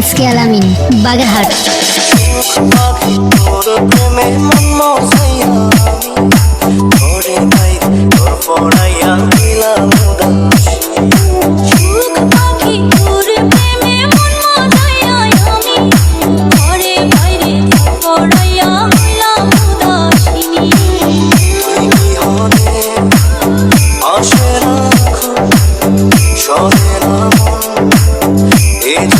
S K আলামিন Bagerhat. It's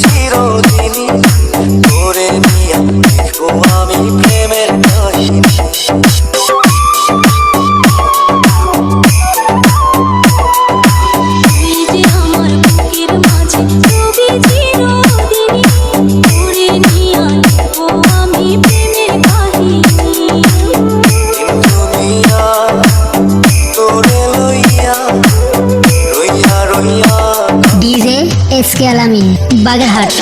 চিরদিন S K আলামিন বাগেরহাট।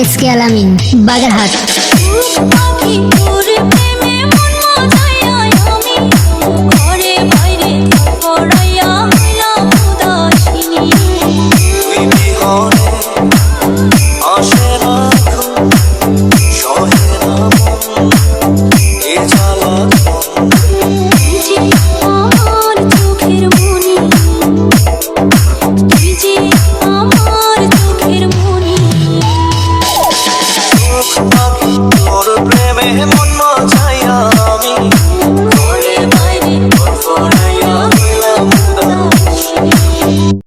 এস কে আলামিন বাগেরহাট।